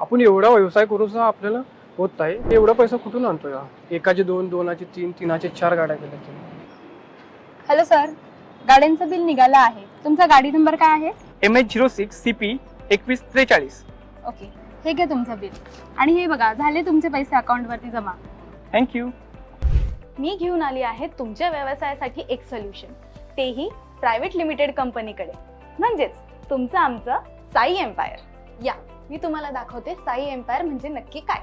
आपण एवढा व्यवसाय करून सुद्धा आपल्याला होत आहे एवढा पैसा कुठून आणतो या एकाचे दोन दोनाचे तीन तीनाचे चार गाड्या केल्या तुम्ही हॅलो सर गाड्यांचं बिल निघालं आहे. तुमचा गाडी नंबर काय आहे? M H zero six C P एकवीस त्रेचाळीस. ओके हे घ्या तुमचं बिल आणि हे बघा झाले तुमचे पैसे अकाउंटवरती जमा. थँक्यू मी घेऊन आली आहे तुमच्या व्यवसायासाठी एक सोल्युशन तेही प्रायव्हेट लिमिटेड कंपनीकडे म्हणजेच तुमचं आमचं साई एम्पायर या. मी तुम्हाला दाखवते साई एम्पायर म्हणजे नक्की काय.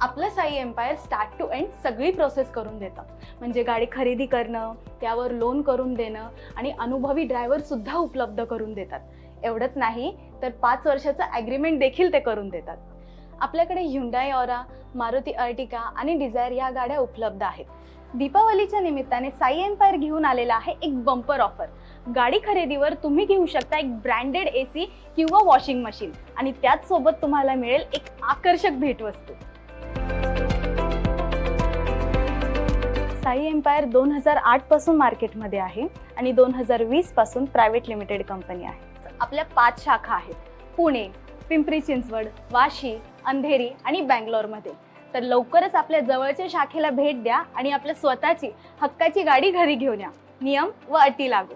आपलं Sai empire start to end सगळी प्रोसेस करून देतं. म्हणजे गाडी खरेदी करणं त्यावर लोन करून देणं आणि अनुभवी ड्रायव्हरसुद्धा उपलब्ध करून देतात. एवढंच नाही तर पाच वर्षाचं ॲग्रीमेंट देखील ते करून देतात. आपल्याकडे हुंडाई ऑरा मारुती अर्टिका आणि डिझायर या गाड्या उपलब्ध आहेत. दीपावलीच्या निमित्ताने साई एम्पायर घेऊन आलेला आहे एक बंपर ऑफर गाडी खरेदीवर तुम्ही घेऊ शकता एक ब्रँडेड ए सी किंवा वॉशिंग मशीन. आणि त्याच सोबत तुम्हाला मिळेल एक आकर्षक भेटवस्तू. साई एम्पायर दोन हजार आठपासून मार्केटमध्ये आहे आणि दोन हजार वीसपासून प्रायव्हेट लिमिटेड कंपनी आहे. आपल्या पाच शाखा आहेत. पुणे पिंपरी चिंचवड वाशी अंधेरी आणि बँगलोरमध्ये. तर लवकरच आपल्या जवळच्या शाखेला भेट द्या आणि आपल्या स्वतःची हक्काची गाडी घरी घेऊन या. नियम व अटी लागू.